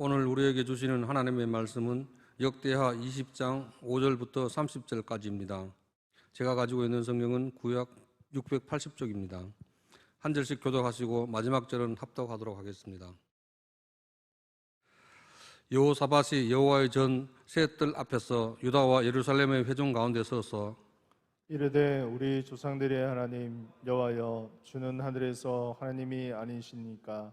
오늘 우리에게 주시는 하나님의 말씀은 역대하 20장 5절부터 30절까지입니다. 제가 가지고 있는 성경은 구약 680쪽입니다. 한 절씩 교독하시고 마지막 절은 합독하도록 하겠습니다. 여호사밧이 여호와의 전 셋들 앞에서 유다와 예루살렘의 회중 가운데 서서 이르되 우리 조상들의 하나님 여호와여 주는 하늘에서 하나님이 아니시니까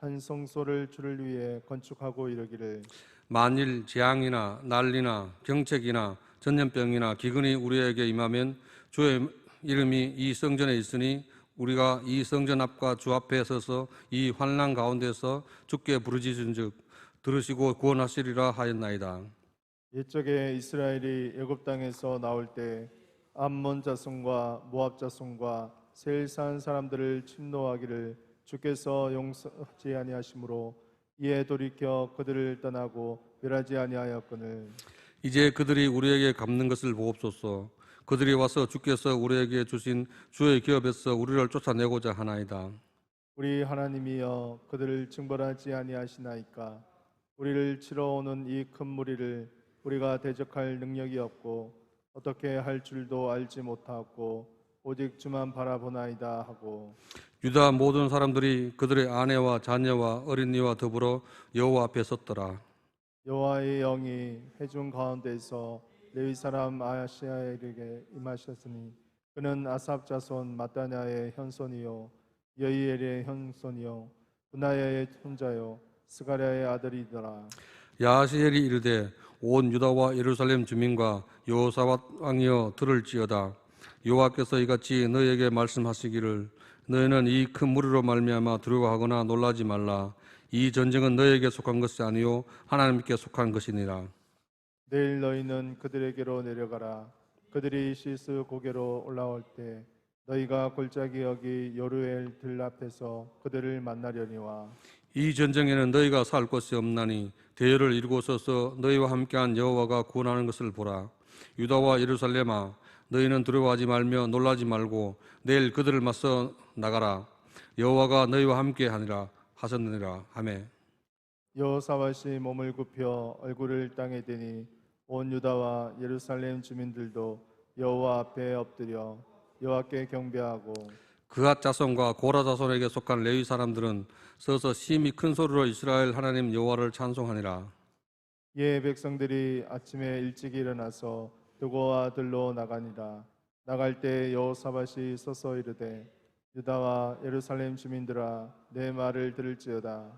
한 성소를 주를 위해 건축하고 이르기를 만일 재앙이나 난리나 경책이나 전염병이나 기근이 우리에게 임하면 주의 이름이 이 성전에 있으니 우리가 이 성전 앞과 주 앞에 서서 이 환난 가운데서 주께 부르짖은즉 들으시고 구원하시리라 하였나이다. 옛적에 이스라엘이 애굽 땅에서 나올 때 암몬 자손과 모압 자손과 세일 산 사람들을 침노하기를 주께서 용서하지 아니하심으로 이에 돌이켜 그들을 떠나고 멸하지 아니하였거늘 이제 그들이 우리에게 갚는 것을 보옵소서. 그들이 와서 주께서 우리에게 주신 주의 기업에서 우리를 쫓아내고자 하나이다. 우리 하나님이여 그들을 징벌하지 아니하시나이까 우리를 치러 오는 이 큰 무리를 우리가 대적할 능력이 없고 어떻게 할 줄도 알지 못하고 오직 주만 바라보나이다 하고 유다 모든 사람들이 그들의 아내와 자녀와 어린이와 더불어 여호와 앞에 섰더라. 여호와의 영이 회중 가운데서 레위 사람 아시아에게 임하셨으니 그는 아삽 자손 마따냐의 현손이요 여이엘의 현손이요 분하야의 손자요 스가랴의 아들이더라 야시엘이 이르되 온 유다와 예루살렘 주민과 여호사밧 왕이여 들을지어다. 여호와께서 이같이 너희에게 말씀하시기를 너희는 이 큰 무리로 말미암아 두려워하거나 놀라지 말라. 이 전쟁은 너희에게 속한 것이 아니요 하나님께 속한 것이니라. 내일 너희는 그들에게로 내려가라 그들이 시스 고개로 올라올 때 너희가 골짜기 여기 요르엘 들 앞에서 그들을 만나려니와 이 전쟁에는 너희가 살 곳이 없나니 대열을 이루고 서서 너희와 함께한 여호와가 구원하는 것을 보라. 유다와 예루살렘아 너희는 두려워하지 말며 놀라지 말고 내일 그들을 맞서 나가라. 여호와가 너희와 함께 하니라 하셨느니라 하매 여호사밧이 몸을 굽혀 얼굴을 땅에 대니 온 유다와 예루살렘 주민들도 여호와 앞에 엎드려 여호와께 경배하고 그앗 자손과 고라 자손에게 속한 레위 사람들은 서서 심히 큰 소리로 이스라엘 하나님 여호와를 찬송하니라. 예 백성들이 아침에 일찍 일어나서 두고와 들로 나가니라 나갈 때 여호사밧이 서서 이르되 유다와 예루살렘 주민들아 내 말을 들을지어다.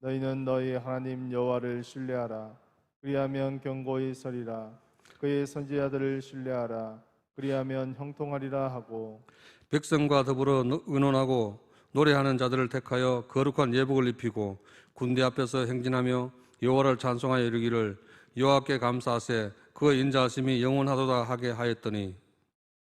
너희는 너희 하나님 여호와를 신뢰하라. 그리하면 경고히 서리라. 그의 선지자들을 신뢰하라. 그리하면 형통하리라 하고. 백성과 더불어 노- 의논하고 노래하는 자들을 택하여 거룩한 예복을 입히고 군대 앞에서 행진하며 여호와를 찬송하여 이르기를 여호와께 감사하세 그의 인자하심이 영원하도다 하게 하였더니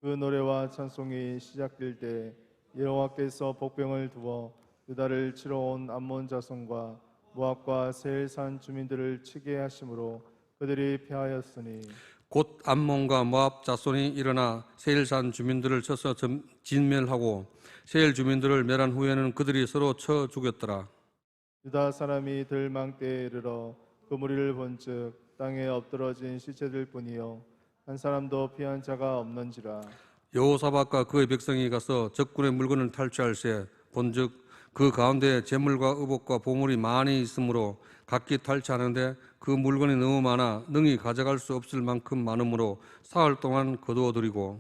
그 노래와 찬송이 시작될 때 여호와께서 복병을 두어 유다를 치러 온 암몬 자손과 모압과 세일산 주민들을 치게 하심으로 그들이 패하였으니 곧 암몬과 모압 자손이 일어나 세일산 주민들을 쳐서 점- 진멸하고 세일 주민들을 멸한 후에는 그들이 서로 쳐 죽였더라. 유다 사람이 들망 때에 이르러 그 무리를 본즉 땅에 엎드러진 시체들 뿐이요. 한 사람도 피한 자가 없는지라. 여호사밧과 그의 백성이 가서 적군의 물건을 탈취할세 본즉 그 가운데 재물과 의복과 보물이 많이 있으므로 각기 탈취하는데 그 물건이 너무 많아 능히 가져갈 수 없을 만큼 많으므로 사흘 동안 거두어들이고.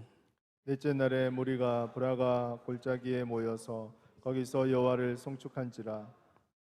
넷째 날에 무리가 브라가 골짜기에 모여서 거기서 여호와를 송축한지라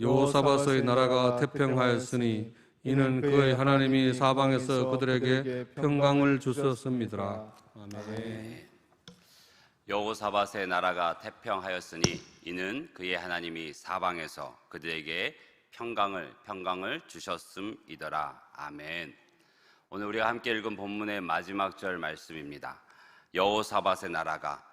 여호사밧의 나라가 태평하였으니 이는 그의 하나님이 사방에서 그들에게 평강을 주셨습니다. 아멘. 여호사밧의 나라가 태평하였으니 이는 그의 하나님이 사방에서 그들에게 평강을 평강을 주셨음이더라. 아멘. 오늘 우리가 함께 읽은 본문의 마지막 절 말씀입니다. 여호사밧의 나라가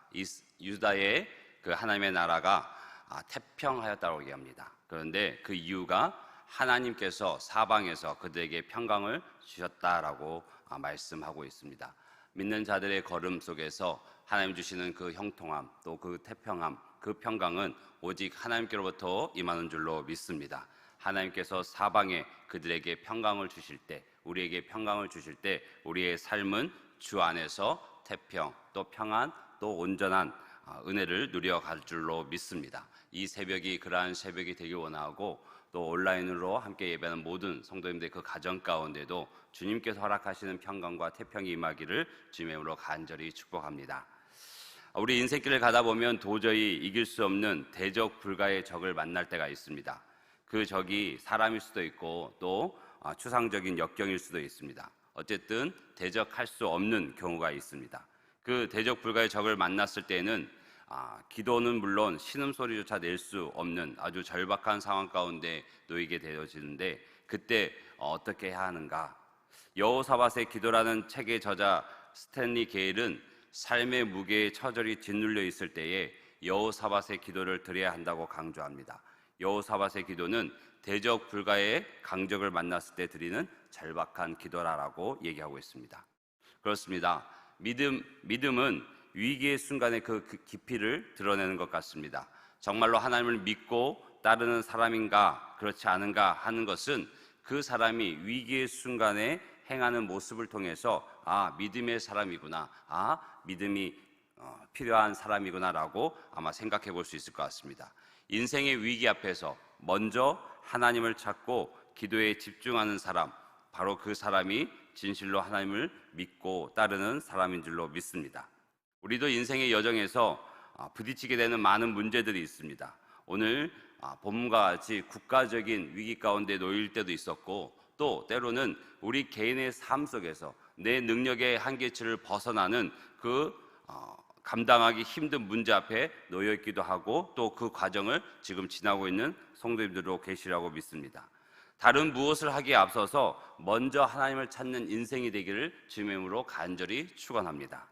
유다의 그 하나님의 나라가 아, 태평하였다고 얘기합니다. 그런데 그 이유가 하나님께서 사방에서 그들에게 평강을 주셨다라고 아, 말씀하고 있습니다. 믿는 자들의 걸음 속에서 하나님 주시는 그 형통함 또 그 태평함 그 평강은 오직 하나님께로부터 임하는 줄로 믿습니다. 하나님께서 사방에 그들에게 평강을 주실 때 우리에게 평강을 주실 때 우리의 삶은 주 안에서 태평 또 평안 또 온전한 아, 은혜를 누려갈 줄로 믿습니다. 이 새벽이 그러한 새벽이 되길 원하고 또 온라인으로 함께 예배하는 모든 성도님들 그 가정 가운데도 주님께서 허락하시는 평강과 태평이 임하기를 주님의 이름으로 간절히 축복합니다. 우리 인생길을 가다 보면 도저히 이길 수 없는 대적 불가의 적을 만날 때가 있습니다. 그 적이 사람일 수도 있고 또 아, 추상적인 역경일 수도 있습니다. 어쨌든 대적할 수 없는 경우가 있습니다. 그 대적 불가의 적을 만났을 때는 아, 기도는 물론 신음소리조차 낼 수 없는 아주 절박한 상황 가운데 놓이게 되어지는데 그때 어떻게 해야 하는가? 여호사밧의 기도라는 책의 저자 스탠리 게일은 삶의 무게에 처절히 짓눌려 있을 때에 여호사밧의 기도를 드려야 한다고 강조합니다. 여호사밧의 기도는 대적 불가의 강적을 만났을 때 드리는 절박한 기도라라고 얘기하고 있습니다. 그렇습니다. 믿음 믿음은 위기의 순간의 그그 깊이를 드러내는 것 같습니다. 정말로 하나님을 믿고 따르는 사람인가 그렇지 않은가 하는 것은 그 사람이 위기의 순간에 행하는 모습을 통해서 아 믿음의 사람이구나 아 믿음이 어, 필요한 사람이구나라고 아마 생각해 볼 수 있을 것 같습니다. 인생의 위기 앞에서 먼저 하나님을 찾고 기도에 집중하는 사람 바로 그 사람이 진실로 하나님을 믿고 따르는 사람인 줄로 믿습니다. 우리도 인생의 여정에서 아, 부딪히게 되는 많은 문제들이 있습니다. 오늘 아, 본문과 같이 국가적인 위기 가운데 놓일 때도 있었고 또 때로는 우리 개인의 삶 속에서 내 능력의 한계치를 벗어나는 그 어, 감당하기 힘든 문제 앞에 놓여 있기도 하고 또 그 과정을 지금 지나고 있는 성도님들도 계시라고 믿습니다. 다른 무엇을 하기에 앞서서 먼저 하나님을 찾는 인생이 되기를 주님의 이름으로 간절히 축원합니다.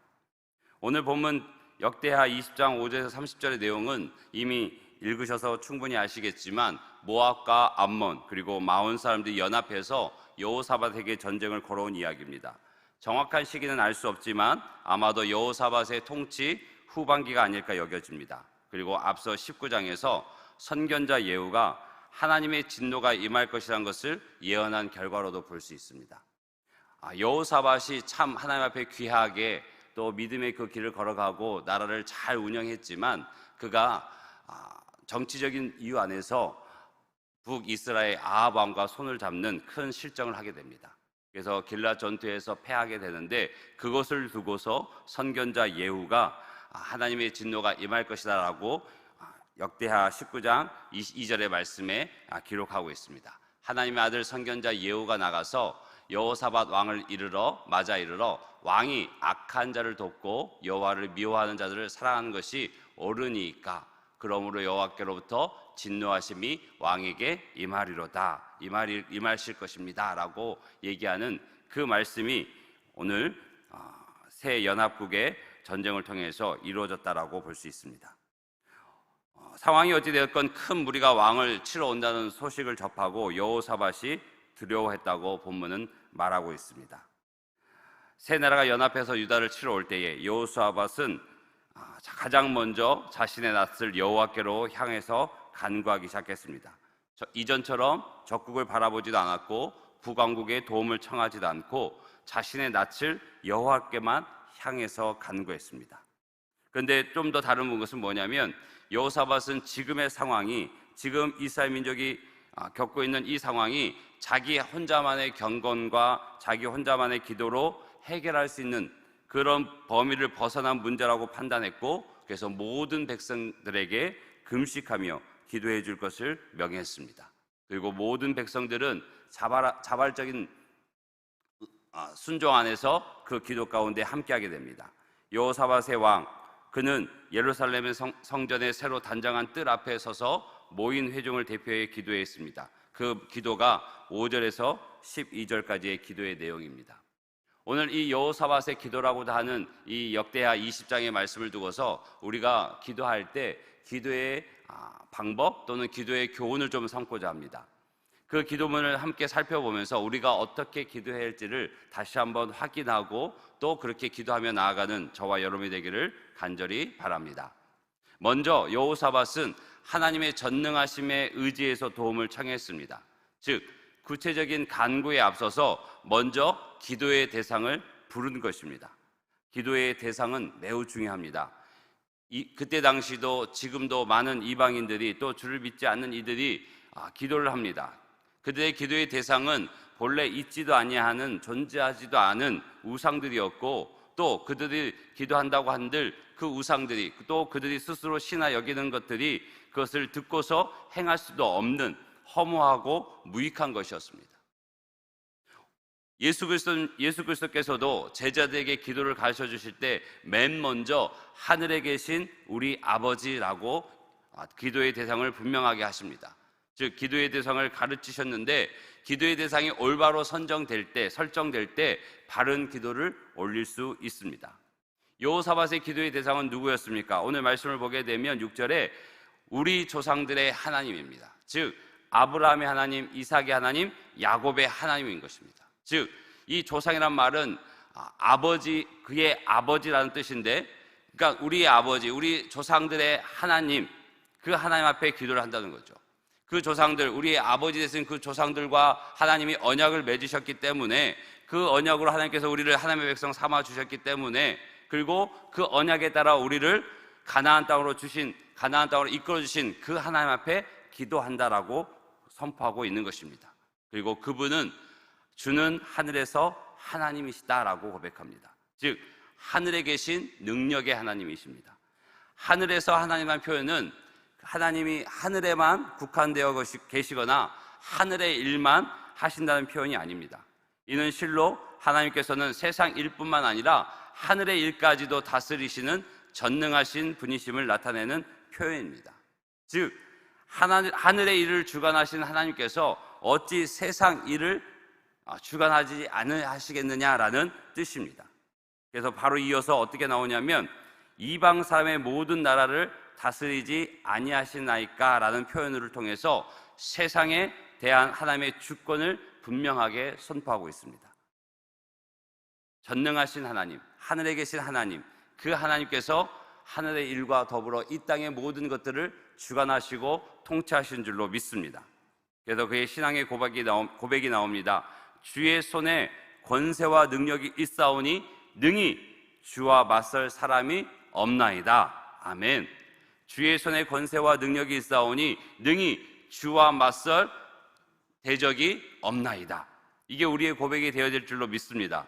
오늘 본문 역대하 20장 5절에서 30절의 내용은 이미 읽으셔서 충분히 아시겠지만 모압과 암몬 그리고 마온 사람들이 연합해서 여호사밧에게 전쟁을 걸어온 이야기입니다. 정확한 시기는 알 수 없지만 아마도 여호사밧의 통치 후반기가 아닐까 여겨집니다. 그리고 앞서 19장에서 선견자 예후가 하나님의 진노가 임할 것이라는 것을 예언한 결과로도 볼 수 있습니다. 아, 여호사밧이 참 하나님 앞에 귀하게 또 믿음의 그 길을 걸어가고 나라를 잘 운영했지만 그가 아, 정치적인 이유 안에서 북이스라엘 아합 왕과 손을 잡는 큰 실정을 하게 됩니다. 그래서 길라 전투에서 패하게 되는데 그것을 두고서 선견자 예후가 아, 하나님의 진노가 임할 것이다라고 아, 역대하 19장 22절의 말씀에 아, 기록하고 있습니다. 하나님의 아들 선견자 예후가 나가서 여호사밧 왕을 이르러 맞아 이르러 왕이 악한 자를 돕고 여호와를 미워하는 자들을 사랑하는 것이 옳으니까. 그러므로 여호와께로부터 진노하심이 왕에게 임하리로다. 임하리 임하실 것입니다라고 얘기하는 그 말씀이 오늘 아, 새 연합국의 전쟁을 통해서 이루어졌다라고 볼 수 있습니다. 어, 상황이 어찌 되었건 큰 무리가 왕을 치러 온다는 소식을 접하고 여호사밧이 두려워했다고 본문은 말하고 있습니다. 세 나라가 연합해서 유다를 치러 올 때에 여호사밧은 아, 가장 먼저 자신의 낯을 여호와께로 향해서 간구하기 시작했습니다. 저- 이전처럼 적국을 바라보지도 않았고 북왕국의 도움을 청하지도 않고 자신의 낯을 여호와께만 향해서 간구했습니다. 그런데 좀 더 다른 것은 뭐냐면 여호사밧은 지금의 상황이 지금 이스라엘 민족이 아, 겪고 있는 이 상황이 자기 혼자만의 경건과 자기 혼자만의 기도로 해결할 수 있는 그런 범위를 벗어난 문제라고 판단했고 그래서 모든 백성들에게 금식하며 기도해 줄 것을 명했습니다. 그리고 모든 백성들은 자발, 자발적인 아, 순종 안에서 그 기도 가운데 함께하게 됩니다. 여호사밧의 왕 그는 예루살렘의 성, 성전에 새로 단장한 뜰 앞에 서서 모인 회중을 대표해 기도했습니다. 그 기도가 5절에서 12절까지의 기도의 내용입니다. 오늘 이 여호사밧의 기도라고도 하는 이 역대하 20장의 말씀을 두고서 우리가 기도할 때 기도의 아, 방법 또는 기도의 교훈을 좀 삼고자 합니다. 그 기도문을 함께 살펴보면서 우리가 어떻게 기도해야 할지를 다시 한번 확인하고 또 그렇게 기도하며 나아가는 저와 여러분이 되기를 간절히 바랍니다. 먼저 여호사밧은 하나님의 전능하심에 의지해서 도움을 청했습니다. 즉 구체적인 간구에 앞서서 먼저 기도의 대상을 부른 것입니다. 기도의 대상은 매우 중요합니다. 이, 그때 당시도 지금도 많은 이방인들이 또 주를 믿지 않는 이들이 아, 기도를 합니다. 그들의 기도의 대상은 본래 있지도 아니하는 존재하지도 않은 우상들이었고 또 그들이 기도한다고 한들 그 우상들이 또 그들이 스스로 신하 여기는 것들이 그것을 듣고서 행할 수도 없는 허무하고 무익한 것이었습니다. 예수 그리스도 예수 그리스도께서도 제자들에게 기도를 가르쳐 주실 때 맨 먼저 하늘에 계신 우리 아버지라고 아, 기도의 대상을 분명하게 하십니다. 즉 기도의 대상을 가르치셨는데 기도의 대상이 올바로 선정될 때 설정될 때 바른 기도를 올릴 수 있습니다. 여호사밧의 기도의 대상은 누구였습니까? 오늘 말씀을 보게 되면 6절에 우리 조상들의 하나님입니다. 즉 아브라함의 하나님, 이삭의 하나님, 야곱의 하나님인 것입니다. 즉 이 조상이란 말은 아, 아버지 그의 아버지라는 뜻인데 그러니까 우리의 아버지, 우리 조상들의 하나님 그 하나님 앞에 기도를 한다는 거죠. 그 조상들, 우리의 아버지 되신 그 조상들과 하나님이 언약을 맺으셨기 때문에 그 언약으로 하나님께서 우리를 하나님의 백성 삼아 주셨기 때문에 그리고 그 언약에 따라 우리를 가나안 땅으로 주신 가나안 땅으로 이끌어 주신 그 하나님 앞에 기도한다라고 선포하고 있는 것입니다. 그리고 그분은 주는 하늘에서 하나님이시다라고 고백합니다. 즉 하늘에 계신 능력의 하나님이십니다. 하늘에서 하나님이라는 표현은 하나님이 하늘에만 국한되어 계시거나 하늘의 일만 하신다는 표현이 아닙니다. 이는 실로 하나님께서는 세상 일뿐만 아니라 하늘의 일까지도 다스리시는 전능하신 분이심을 나타내는 표현입니다. 즉 하늘, 하늘의 일을 주관하신 하나님께서 어찌 세상 일을 아, 주관하지 않으시겠느냐라는 뜻입니다. 그래서 바로 이어서 어떻게 나오냐면 이방 사람의 모든 나라를 다스리지 아니하시나이까라는 표현을 통해서 세상에 대한 하나님의 주권을 분명하게 선포하고 있습니다. 전능하신 하나님, 하늘에 계신 하나님, 그 하나님께서 하늘의 일과 더불어 이 땅의 모든 것들을 주관하시고 통치하신 줄로 믿습니다. 그래서 그의 신앙의 고백이, 나오, 고백이 나옵니다. 주의 손에 권세와 능력이 있사오니 능히 주와 맞설 사람이 없나이다. 아멘. 주의 손에 권세와 능력이 있사오니 능히 주와 맞설 대적이 없나이다. 이게 우리의 고백이 되어질 줄로 믿습니다.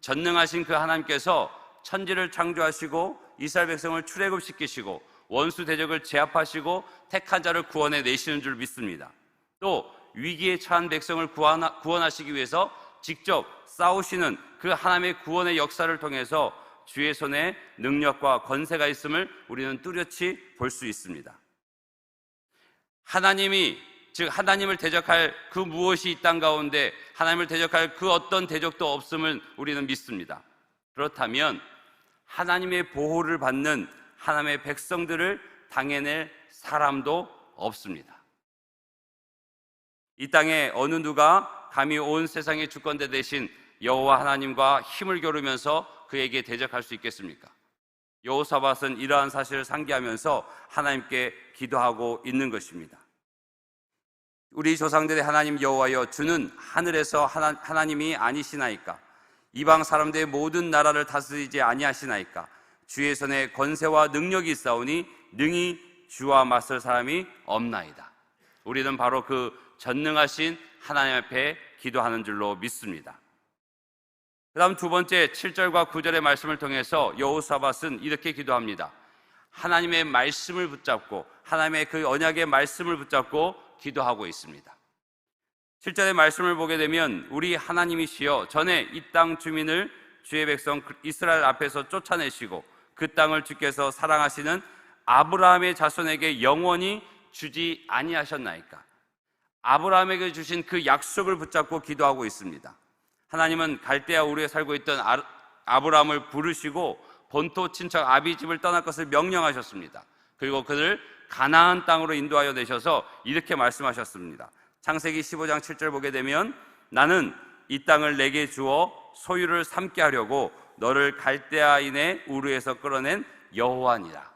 전능하신 그 하나님께서 천지를 창조하시고 이스라엘 백성을 출애굽시키시고 원수 대적을 제압하시고 택한 자를 구원해 내시는 줄 믿습니다. 또 위기에 처한 백성을 구하나, 구원하 시기 위해서 직접 싸우시는 그 하나님의 구원의 역사를 통해서 주의 손에 능력과 권세가 있음을 우리는 뚜렷이 볼 수 있습니다. 하나님이 즉 하나님을 대적할 그 무엇이 이 땅 가운데 하나님을 대적할 그 어떤 대적도 없음을 우리는 믿습니다. 그렇다면 하나님의 보호를 받는 하나님의 백성들을 당해낼 사람도 없습니다. 이 땅에 어느 누가 감히 온 세상의 주권대 대신 여호와 하나님과 힘을 겨루면서 그에게 대적할 수 있겠습니까? 여호사밧은 이러한 사실을 상기하면서 하나님께 기도하고 있는 것입니다. 우리 조상들의 하나님 여호와여 주는 하늘에서 하나, 하나님이 아니시나이까 이방 사람들의 모든 나라를 다스리지 아니하시나이까 주의 손에 권세와 능력이 있사오니 능히 주와 맞설 사람이 없나이다. 우리는 바로 그 전능하신 하나님 앞에 기도하는 줄로 믿습니다. 그 다음 두 번째 7절과 9절의 말씀을 통해서 여호사밧은 이렇게 기도합니다. 하나님의 말씀을 붙잡고 하나님의 그 언약의 말씀을 붙잡고 기도하고 있습니다. 7절의 말씀을 보게 되면 우리 하나님이시여 전에 이 땅 주민을 주의 백성 이스라엘 앞에서 쫓아내시고 그 땅을 주께서 사랑하시는 아브라함의 자손에게 영원히 주지 아니하셨나이까 아브라함에게 주신 그 약속을 붙잡고 기도하고 있습니다. 하나님은 갈대아 우르에 살고 있던 아- 아브라함을 부르시고 본토 친척 아비 집을 떠날 것을 명령하셨습니다. 그리고 그를 가나안 땅으로 인도하여 내셔서 이렇게 말씀하셨습니다. 창세기 15장 7절 보게 되면 나는 이 땅을 내게 주어 소유를 삼게 하려고 너를 갈대아인의 우르에서 끌어낸 여호와니라.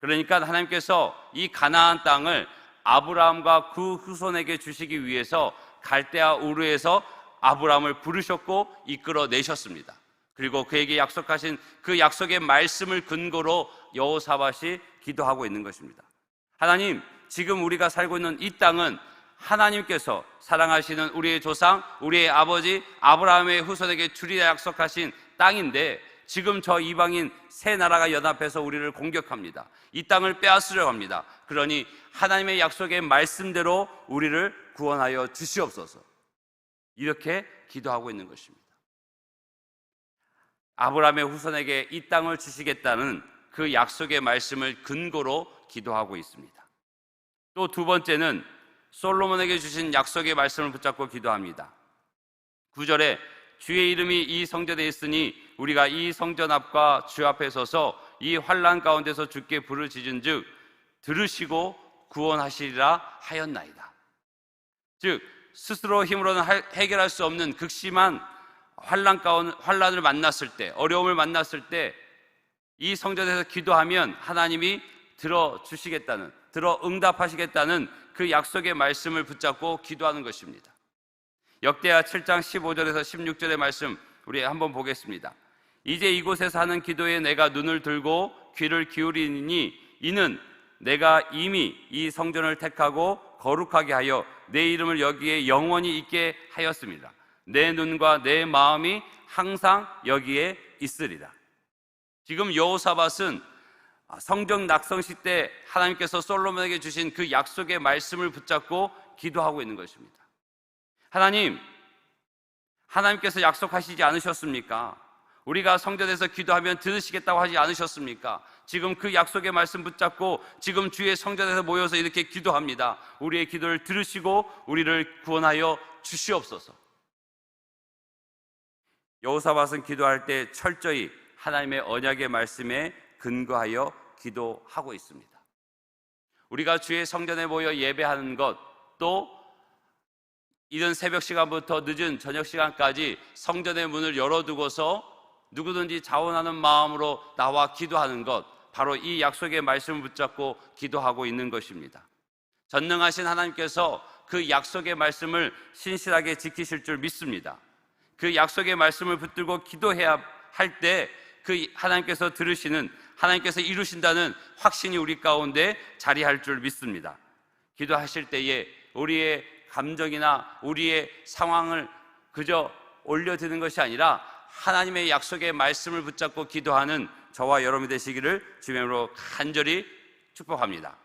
그러니까 하나님께서 이 가나안 땅을 아브라함과 그 후손에게 주시기 위해서 갈대아 우르에서 아브라함을 부르셨고 이끌어 내셨습니다. 그리고 그에게 약속하신 그 약속의 말씀을 근거로 여호사밧이 기도하고 있는 것입니다. 하나님, 지금 우리가 살고 있는 이 땅은 하나님께서 사랑하시는 우리의 조상, 우리의 아버지 아브라함의 후손에게 주리라 약속하신 땅인데 지금 저 이방인 세 나라가 연합해서 우리를 공격합니다. 이 땅을 빼앗으려 합니다. 그러니 하나님의 약속의 말씀대로 우리를 구원하여 주시옵소서. 이렇게 기도하고 있는 것입니다. 아브라함의 후손에게 이 땅을 주시겠다는 그 약속의 말씀을 근거로 기도하고 있습니다. 또 두 번째는 솔로몬에게 주신 약속의 말씀을 붙잡고 기도합니다. 9절에 주의 이름이 이 성전에 있으니 우리가 이 성전 앞과 주 앞에 서서 이 환란 가운데서 주께 부르짖은즉 들으시고 구원하시리라 하였나이다. 즉 스스로 힘으로는 할- 해결할 수 없는 극심한 환란 가운 환란을 만났을 때 어려움을 만났을 때 이 성전에서 기도하면 하나님이 들어 주시겠다는 들어 응답하시겠다는 그 약속의 말씀을 붙잡고 기도하는 것입니다. 역대하 7장 15절에서 16절의 말씀 우리 한번 보겠습니다. 이제 이곳에서 하는 기도에 내가 눈을 들고 귀를 기울이니 이는 내가 이미 이 성전을 택하고 거룩하게 하여 내 이름을 여기에 영원히 있게 하였습니다. 내 눈과 내 마음이 항상 여기에 있으리라. 지금 여호사밧은 성전 낙성시 때 하나님께서 솔로몬에게 주신 그 약속의 말씀을 붙잡고 기도하고 있는 것입니다. 하나님, 하나님께서 약속하시지 않으셨습니까? 우리가 성전에서 기도하면 들으시겠다고 하지 않으셨습니까? 지금 그 약속의 말씀 붙잡고 지금 주의 성전에서 모여서 이렇게 기도합니다. 우리의 기도를 들으시고 우리를 구원하여 주시옵소서. 여호사밧은 기도할 때 철저히 하나님의 언약의 말씀에 근거하여 기도하고 있습니다. 우리가 주의 성전에 모여 예배하는 것, 또 이른 새벽 시간부터 늦은 저녁 시간까지 성전의 문을 열어두고서 누구든지 자원하는 마음으로 나와 기도하는 것, 바로 이 약속의 말씀을 붙잡고 기도하고 있는 것입니다. 전능하신 하나님께서 그 약속의 말씀을 신실하게 지키실 줄 믿습니다. 그 약속의 말씀을 붙들고 기도해야 할 때 그 하나님께서 들으시는 하나님께서 이루신다는 확신이 우리 가운데 자리할 줄 믿습니다. 기도하실 때에 우리의 감정이나 우리의 상황을 그저 올려드는 것이 아니라 하나님의 약속의 말씀을 붙잡고 기도하는 저와 여러분이 되시기를 주님으로 간절히 축복합니다.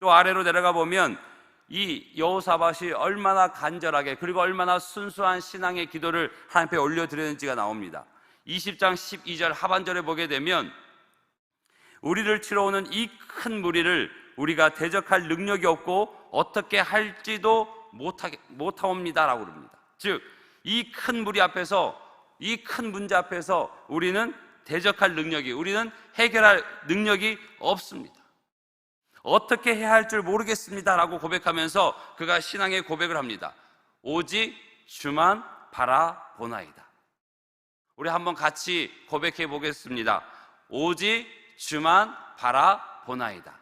또 아래로 내려가 보면 이 여호사밧이 얼마나 간절하게 그리고 얼마나 순수한 신앙의 기도를 하나님께 올려드렸는지가 나옵니다. 20장 12절 하반절에 보게 되면 우리를 치러 오는 이 큰 무리를 우리가 대적할 능력이 없고 어떻게 할지도 못하게 못하옵니다라고 그럽니다. 즉, 이 큰 무리 앞에서 이 큰 문제 앞에서 우리는 대적할 능력이 우리는 해결할 능력이 없습니다. 어떻게 해야 할 줄 모르겠습니다 라고 고백하면서 그가 신앙의 고백을 합니다. 오직 주만 바라보나이다. 우리 한번 같이 고백해 보겠습니다. 오직 주만 바라보나이다.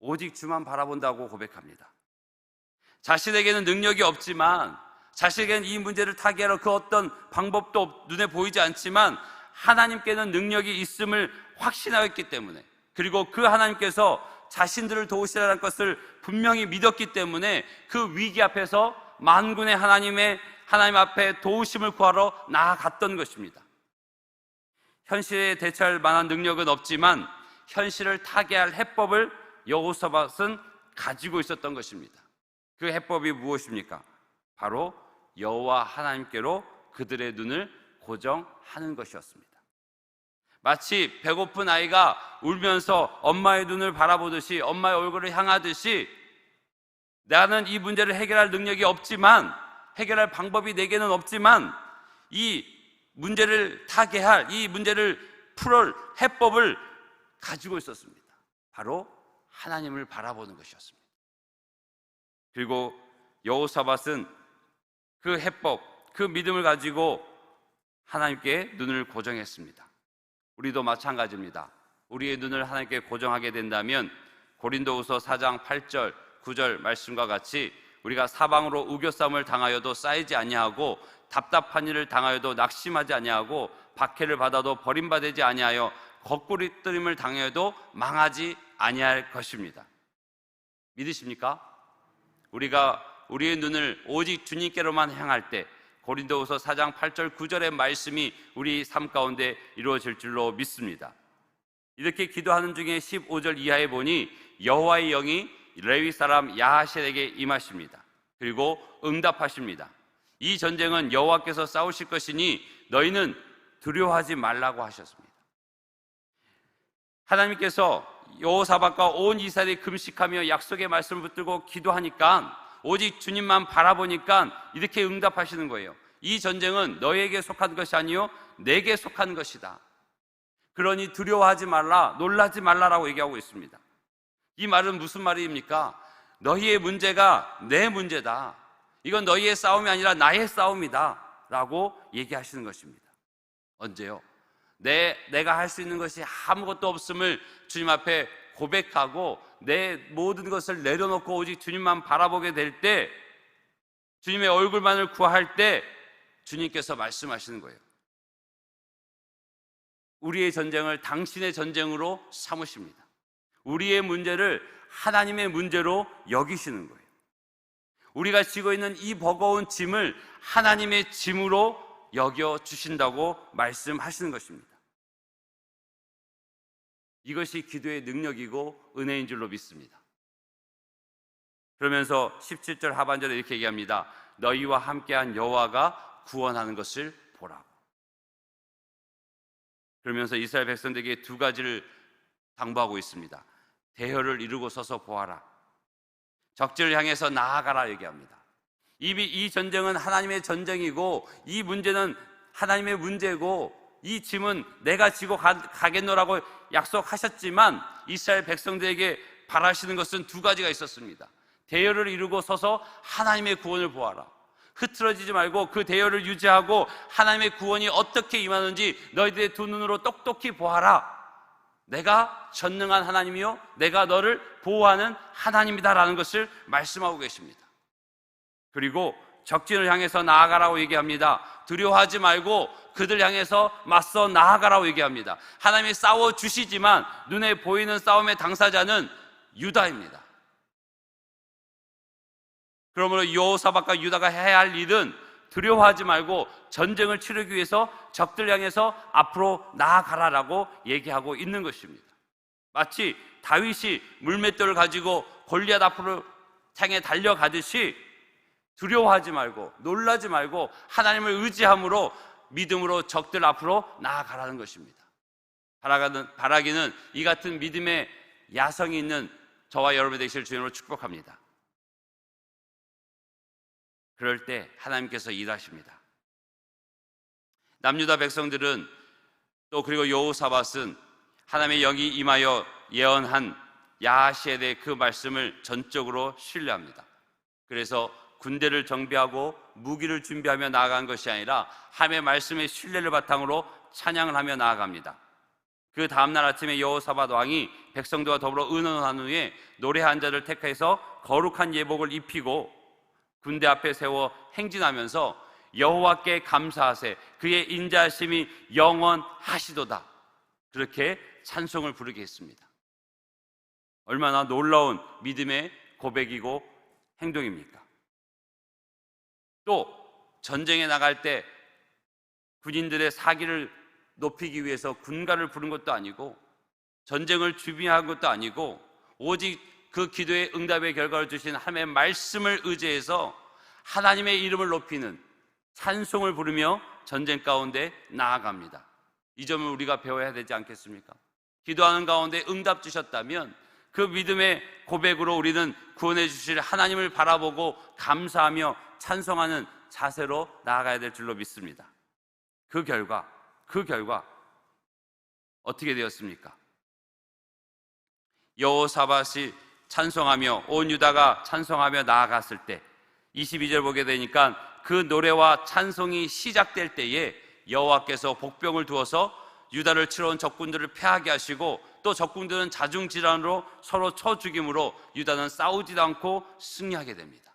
오직 주만 바라본다고 고백합니다. 자신에게는 능력이 없지만 자신에게는 이 문제를 타개하러 그 어떤 방법도 없- 눈에 보이지 않지만 하나님께는 능력이 있음을 확신하였기 때문에 그리고 그 하나님께서 자신들을 도우시라는 것을 분명히 믿었기 때문에 그 위기 앞에서 만군의 하나님의 하나님 앞에 도우심을 구하러 나아갔던 것입니다. 현실에 대처할 만한 능력은 없지만 현실을 타개할 해법을 여호사밧은 가지고 있었던 것입니다. 그 해법이 무엇입니까? 바로 여호와 하나님께로 그들의 눈을 고정하는 것이었습니다. 마치 배고픈 아이가 울면서 엄마의 눈을 바라보듯이 엄마의 얼굴을 향하듯이 나는 이 문제를 해결할 능력이 없지만 해결할 방법이 내게는 없지만 이 문제를 타개할 이 문제를 풀을 해법을 가지고 있었습니다. 바로 하나님을 바라보는 것이었습니다. 그리고 여호사밧은 그 해법, 그 믿음을 가지고 하나님께 눈을 고정했습니다. 우리도 마찬가지입니다. 우리의 눈을 하나님께 고정하게 된다면 고린도후서 4장 8절, 9절 말씀과 같이 우리가 사방으로 우겨쌈을 당하여도 쌓이지 아니하고 답답한 일을 당하여도 낙심하지 아니하고 박해를 받아도 버림받지 아니하여 거꾸리뜨림을 당해도 망하지 아니할 것입니다. 믿으십니까? 우리가 우리의 눈을 오직 주님께로만 향할 때 고린도후서 4장 8절 9절의 말씀이 우리 삶 가운데 이루어질 줄로 믿습니다. 이렇게 기도하는 중에 15절 이하에 보니 여호와의 영이 레위 사람 야하실에게 임하십니다. 그리고 응답하십니다. 이 전쟁은 여호와께서 싸우실 것이니 너희는 두려워하지 말라고 하셨습니다. 하나님께서 여호사밧과 온 이스라엘이 금식하며 약속의 말씀을 붙들고 기도하니까 오직 주님만 바라보니까 이렇게 응답하시는 거예요. 이 전쟁은 너에게 속한 것이 아니요 내게 속한 것이다. 그러니 두려워하지 말라, 놀라지 말라라고 얘기하고 있습니다. 이 말은 무슨 말입니까? 너희의 문제가 내 문제다. 이건 너희의 싸움이 아니라 나의 싸움이다. 라고 얘기하시는 것입니다. 언제요? 내, 내가 할 수 있는 것이 아무것도 없음을 주님 앞에 고백하고 내 모든 것을 내려놓고 오직 주님만 바라보게 될 때, 주님의 얼굴만을 구할 때, 주님께서 말씀하시는 거예요. 우리의 전쟁을 당신의 전쟁으로 삼으십니다. 우리의 문제를 하나님의 문제로 여기시는 거예요. 우리가 지고 있는 이 버거운 짐을 하나님의 짐으로 여겨 주신다고 말씀하시는 것입니다. 이것이 기도의 능력이고 은혜인 줄로 믿습니다. 그러면서 17절 하반절에 이렇게 얘기합니다. 너희와 함께한 여호와가 구원하는 것을 보라고. 그러면서 이스라엘 백성들에게 두 가지를 당부하고 있습니다. 대열을 이루고 서서 보아라. 적지를 향해서 나아가라 얘기합니다. 이미 이 전쟁은 하나님의 전쟁이고 이 문제는 하나님의 문제고 이 짐은 내가 지고 가, 가겠노라고 약속하셨지만 이스라엘 백성들에게 바라시는 것은 두 가지가 있었습니다. 대열을 이루고 서서 하나님의 구원을 보아라. 흐트러지지 말고 그 대열을 유지하고 하나님의 구원이 어떻게 임하는지 너희들의 두 눈으로 똑똑히 보아라. 내가 전능한 하나님이요. 내가 너를 보호하는 하나님이다라는 것을 말씀하고 계십니다. 그리고 적진을 향해서 나아가라고 얘기합니다. 두려워하지 말고 그들 향해서 맞서 나아가라고 얘기합니다. 하나님이 싸워 주시지만 눈에 보이는 싸움의 당사자는 유다입니다. 그러므로 여호사밧과 유다가 해야 할 일은 두려워하지 말고 전쟁을 치르기 위해서 적들 향해서 앞으로 나아가라라고 얘기하고 있는 것입니다. 마치 다윗이 물맷돌을 가지고 골리앗 앞으로 향해 달려가듯이 두려워하지 말고 놀라지 말고 하나님을 의지함으로 믿음으로 적들 앞으로 나아가라는 것입니다. 바라가는, 바라기는 이 같은 믿음의 야성이 있는 저와 여러분 되실 주님으로 축복합니다. 그럴 때 하나님께서 일하십니다. 남유다 백성들은 또 그리고 여호사밧은 하나님의 영이 임하여 예언한 야하시에 대해 그 말씀을 전적으로 신뢰합니다. 그래서 군대를 정비하고 무기를 준비하며 나아간 것이 아니라 하나님의 말씀의 신뢰를 바탕으로 찬양을 하며 나아갑니다. 그 다음날 아침에 여호사밧 왕이 백성들과 더불어 의논한 후에 노래 한 자를 택해서 거룩한 예복을 입히고 군대 앞에 세워 행진하면서 여호와께 감사하세 그의 인자하심이 영원하시도다 그렇게 찬송을 부르게 했습니다. 얼마나 놀라운 믿음의 고백이고 행동입니까? 또 전쟁에 나갈 때 군인들의 사기를 높이기 위해서 군가를 부른 것도 아니고 전쟁을 준비한 것도 아니고 오직 그 기도의 응답의 결과를 주신 하나님의 말씀을 의지해서 하나님의 이름을 높이는 찬송을 부르며 전쟁 가운데 나아갑니다. 이 점을 우리가 배워야 되지 않겠습니까? 기도하는 가운데 응답 주셨다면 그 믿음의 고백으로 우리는 구원해 주실 하나님을 바라보고 감사하며 찬송하는 자세로 나아가야 될 줄로 믿습니다. 그 결과, 그 결과 어떻게 되었습니까? 여호사밧이 찬송하며 온 유다가 찬송하며 나아갔을 때 22절 보게 되니까 그 노래와 찬송이 시작될 때에 여호와께서 복병을 두어서 유다를 치러온 적군들을 패하게 하시고 또 적군들은 자중질환으로 서로 쳐 죽임으로 유다는 싸우지도 않고 승리하게 됩니다.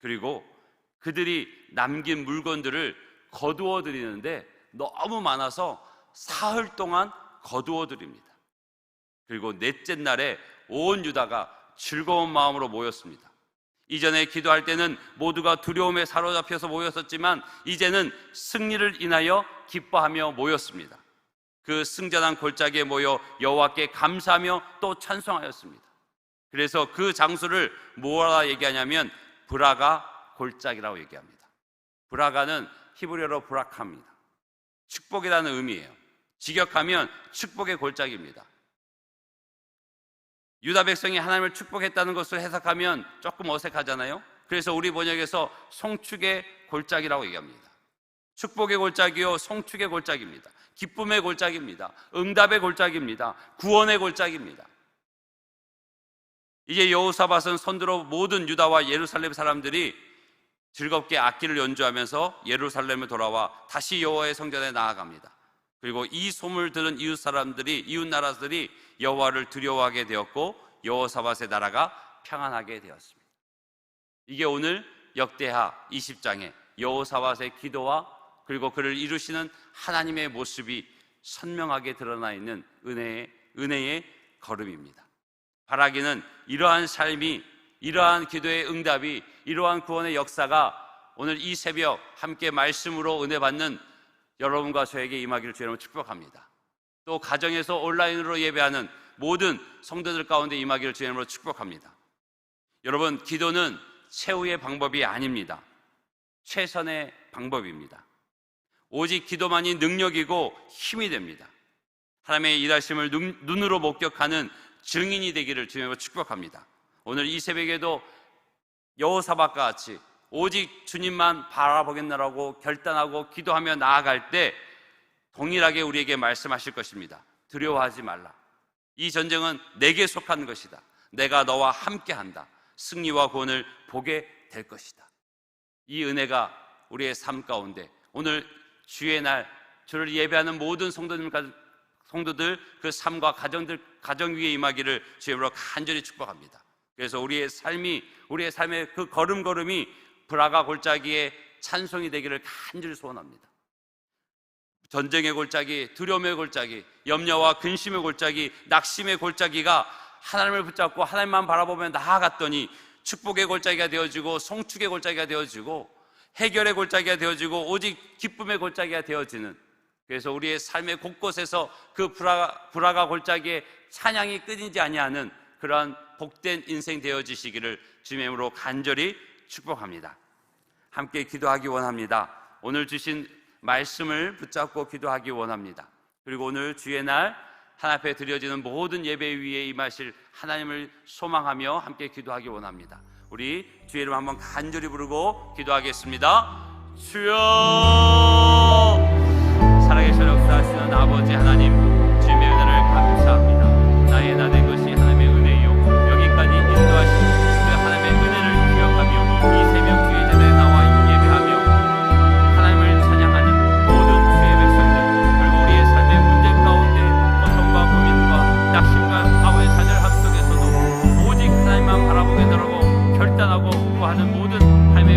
그리고 그들이 남긴 물건들을 거두어 드리는데 너무 많아서 사흘 동안 거두어 드립니다. 그리고 넷째 날에 온 유다가 즐거운 마음으로 모였습니다. 이전에 기도할 때는 모두가 두려움에 사로잡혀서 모였었지만 이제는 승리를 인하여 기뻐하며 모였습니다. 그 승전한 골짜기에 모여 여호와께 감사하며 또 찬송하였습니다. 그래서 그 장소를 뭐라 얘기하냐면 브라가 골짜기라고 얘기합니다. 브라가는 히브리어로 브라카입니다. 축복이라는 의미예요. 직역하면 축복의 골짜기입니다. 유다 백성이 하나님을 축복했다는 것을 해석하면 조금 어색하잖아요. 그래서 우리 번역에서 송축의 골짜기라고 얘기합니다. 축복의 골짜기요, 송축의 골짜기입니다. 기쁨의 골짜기입니다. 응답의 골짜기입니다. 구원의 골짜기입니다. 이제 여호사밧은 손들어 모든 유다와 예루살렘 사람들이 즐겁게 악기를 연주하면서 예루살렘에 돌아와 다시 여호와의 성전에 나아갑니다. 그리고 이 소문을 들은 이웃 사람들이 이웃 나라들이 여호와를 두려워하게 되었고 여호사밧의 나라가 평안하게 되었습니다. 이게 오늘 역대하 20장의 여호사밧의 기도와 그리고 그를 이루시는 하나님의 모습이 선명하게 드러나 있는 은혜의 은혜의 걸음입니다. 바라기는 이러한 삶이 이러한 기도의 응답이 이러한 구원의 역사가 오늘 이 새벽 함께 말씀으로 은혜 받는 여러분과 저에게 임하기를 주님으로 축복합니다. 또 가정에서 온라인으로 예배하는 모든 성도들 가운데 임하기를 주님으로 축복합니다. 여러분, 기도는 최후의 방법이 아닙니다. 최선의 방법입니다. 오직 기도만이 능력이고 힘이 됩니다. 하나님의 일하심을 눈, 눈으로 목격하는 증인이 되기를 주님으로 축복합니다. 오늘 이 새벽에도 여호사밧과 같이 오직 주님만 바라보겠나라고 결단하고 기도하며 나아갈 때 동일하게 우리에게 말씀하실 것입니다. 두려워하지 말라. 이 전쟁은 내게 속한 것이다. 내가 너와 함께 한다. 승리와 구원을 보게 될 것이다. 이 은혜가 우리의 삶 가운데 오늘 주의 날 주를 예배하는 모든 성도들 성도들 그 삶과 가정들 가정 위에 임하기를 주님으로 간절히 축복합니다. 그래서 우리의 삶이 우리의 삶의 그 걸음걸음이 브라가 골짜기의 찬송이 되기를 간절히 소원합니다. 전쟁의 골짜기, 두려움의 골짜기, 염려와 근심의 골짜기, 낙심의 골짜기가 하나님을 붙잡고 하나님만 바라보며 나아갔더니 축복의 골짜기가 되어지고 송축의 골짜기가 되어지고 해결의 골짜기가 되어지고 오직 기쁨의 골짜기가 되어지는 그래서 우리의 삶의 곳곳에서 그 브라가, 브라가 골짜기에 찬양이 끊이지 아니하는 그러한 복된 인생 되어지시기를 주님의 이름으로 간절히 축복합니다. 함께 기도하기 원합니다. 오늘 주신 말씀을 붙잡고 기도하기 원합니다. 그리고 오늘 주의 날 하나 앞에 드려지는 모든 예배 위에 임하실 하나님을 소망하며 함께 기도하기 원합니다. 우리 주의 이름 한번 간절히 부르고 기도하겠습니다. 주여 살아계신 역사하시는 아버지 하나님 주님의 은혜를 감사합니다. 나의 나의